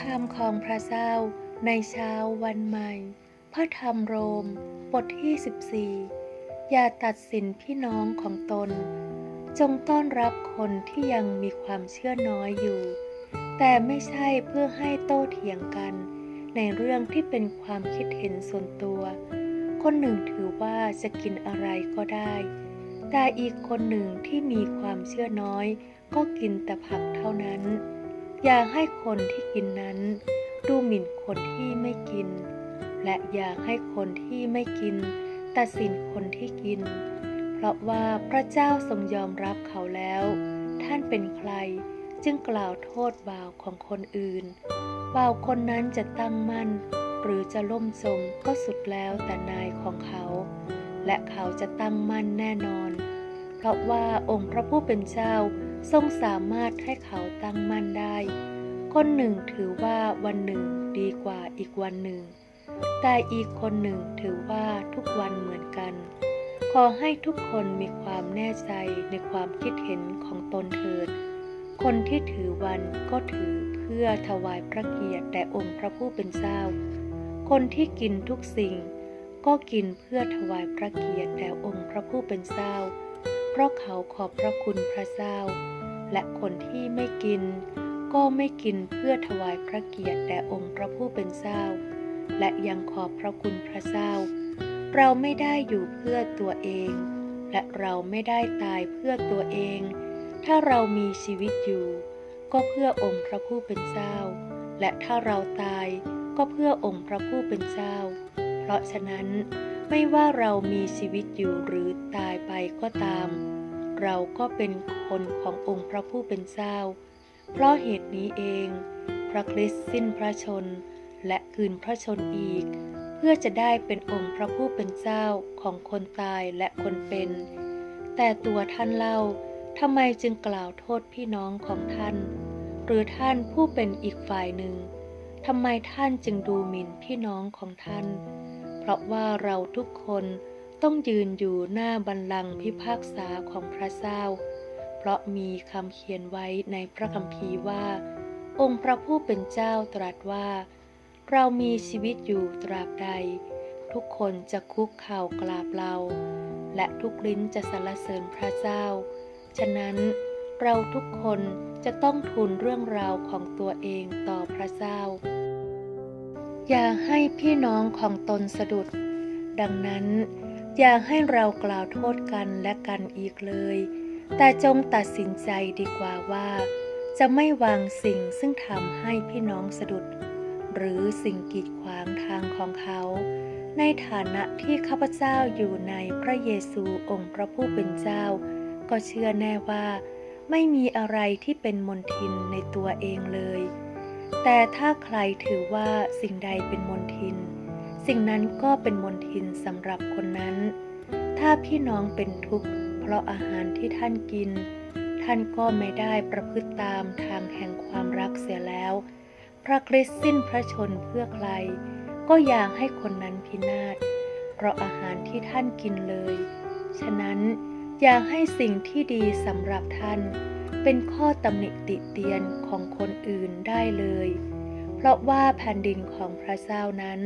คำของพระเจ้าในเช้าวันใหม่ พระธรรมโรม บทที่ 14 อย่าตัดสินพี่น้องของตน จงต้อนรับคนที่ยังมีความเชื่อน้อยอยู่ แต่ไม่ใช่เพื่อให้โต้เถียงกัน ในเรื่องที่เป็นความคิดเห็นส่วนตัว คนหนึ่งถือว่าจะกินอะไรก็ได้ แต่อีกคนหนึ่งที่มีความเชื่อน้อย ก็กินแต่ผักเท่านั้น อย่าให้คนที่กินนั้น ดูหมิ่นคนที่ไม่กิน และอย่าให้คนที่ไม่กิน ตัดสินคนที่กิน เพราะว่าพระเจ้าทรงยอมรับเขาแล้ว ท่านเป็นใครจึงกล่าวโทษบ่าวของคนอื่น บ่าวคนนั้นจะตั้งมั่น หรือจะล่มจมก็สุดแล้วแต่นายของเขา และเขาจะตั้งมั่นแน่นอน เพราะว่าองค์พระผู้เป็นเจ้า ทรงสามารถให้เขาตั้งมั่นได้ คนหนึ่งถือว่าวันหนึ่งดีกว่าอีกวันหนึ่ง แต่อีกคนหนึ่งถือว่าทุกวันเหมือนกัน ขอให้ทุกคนมีความแน่ใจในความคิดเห็นของตนเถิด คนที่ถือวันก็ถือเพื่อถวายพระเกียรติแด่องค์พระผู้เป็นเจ้า คนที่กินทุกสิ่งก็กินเพื่อถวายพระเกียรติแด่องค์พระผู้เป็นเจ้า เพราะเขาขอบพระคุณพระเจ้า และคนที่ไม่กิน ก็ไม่กินเพื่อถวายพระเกียรติแด่องค์พระผู้เป็นเจ้า และยังขอบพระคุณพระเจ้า เราไม่ได้อยู่เพื่อตัวเอง และเราไม่ได้ตายเพื่อตัวเอง ถ้าเรามีชีวิตอยู่ ก็เพื่อองค์พระผู้เป็นเจ้า และถ้าเราตายก็เพื่อองค์พระผู้เป็นเจ้า เพราะฉะนั้น ไม่ว่าเรามีชีวิตอยู่หรือตายไปก็ตาม เราก็เป็นคนขององค์พระผู้เป็นเจ้า เพราะเหตุนี้เอง พระคริสต์สิ้นพระชนและคืนพระชนอีก เพื่อจะได้เป็นองค์พระผู้เป็นเจ้าของคนตายและคนเป็น แต่ตัวท่านเล่าทำไมจึงกล่าวโทษพี่น้องของท่าน หรือท่านผู้เป็นอีกฝ่ายหนึ่งทำไมท่านจึงดูหมิ่นพี่น้องของท่าน เพราะว่าเราทุกคนต้องยืนอยู่หน้าบัลลังก์พิพากษาของพระเจ้า เพราะมีคำเขียนไว้ในพระคัมภีร์ว่า องค์พระผู้เป็นเจ้าตรัสว่า เรามีชีวิตอยู่ตราบใด ทุกคนจะคุกเข่ากราบเรา และทุกลิ้นจะสรรเสริญพระเจ้า ฉะนั้นเราทุกคนจะต้องทูลเรื่องราวของตัวเองต่อพระเจ้า อย่าให้พี่น้องของตนสะดุด ดังนั้น อย่าให้เรากล่าวโทษกันและกันอีกเลย แต่จงตัดสินใจดีกว่าว่า จะไม่วางสิ่งซึ่งทำให้พี่น้องสะดุด หรือสิ่งกีดขวางทางของเขา ในฐานะที่ข้าพเจ้าอยู่ในพระเยซูองค์พระผู้เป็นเจ้า ก็เชื่อแน่ว่า ไม่มีอะไรที่เป็นมนทินในตัวเองเลย แต่ถ้าใครถือว่าสิ่งใดเป็นมนทิน สิ่งนั้นก็เป็นมนทินสำหรับคนนั้น ถ้าพี่น้องเป็นทุกข์เพราะอาหารที่ท่านกิน ท่านก็ไม่ได้ประพฤติตามทางแห่งความรักเสียแล้ว พระคริสต์สิ้นพระชนเพื่อใคร ก็อยากให้คนนั้นพินาศเพราะอาหารที่ท่านกินเลย ฉะนั้นอยากให้สิ่งที่ดีสำหรับท่าน เป็นข้อตำหนิติเตียนของคนอื่นได้เลย เพราะว่าแผ่นดินของพระเจ้านั้น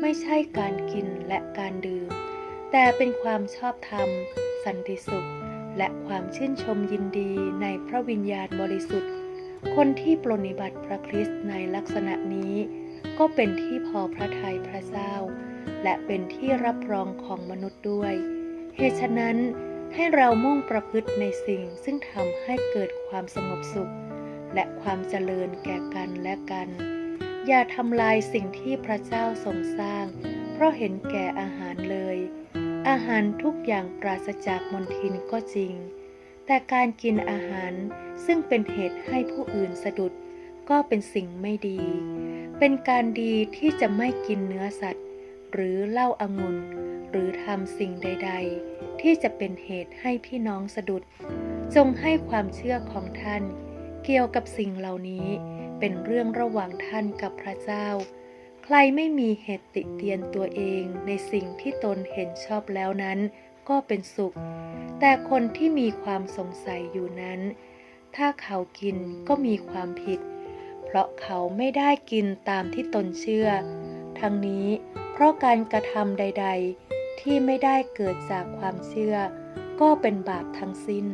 ไม่ใช่การกินและการดื่ม แต่เป็นความชอบธรรม สันติสุข และความชื่นชมยินดีในพระวิญญาณบริสุทธิ์ คนที่ปรนนิบัติพระคริสต์ในลักษณะนี้ ก็เป็นที่พอพระทัยพระเจ้า และเป็นที่รับรองของมนุษย์ด้วย เหตุฉะนั้น ให้เรามุ่งประพฤติในสิ่งซึ่งทำให้เกิดความสงบสุข และความเจริญแก่กันและกัน อย่าทำลายสิ่งที่พระเจ้าทรงสร้าง เพราะเห็นแก่อาหารเลย อาหารทุกอย่างปราศจากมลทินก็จริง แต่การกินอาหารซึ่งเป็นเหตุให้ผู้อื่นสะดุดก็เป็นสิ่งไม่ดี เป็นการดีที่จะไม่กินเนื้อสัตว์ หรือเหล้าอางุ่น หรือทำสิ่งใด ๆ ที่จะเป็นเหตุให้พี่น้องสะดุด จงให้ความเชื่อของท่าน เกี่ยวกับสิ่งเหล่านี้ เป็นเรื่องระหว่างท่านกับพระเจ้า ใครไม่มีเหตุติเตียนตัวเองในสิ่งที่ตนเห็นชอบแล้วนั้น ก็เป็นสุข แต่คนที่มีความสงสัยอยู่นั้น ถ้าเขากินก็มีความผิด เพราะเขาไม่ได้กินตามที่ตนเชื่อ ทั้งนี้เพราะการกระทำใด ๆ ที่ไม่ได้เกิดจากความเชื่อ ก็เป็นบาปทั้งสิ้น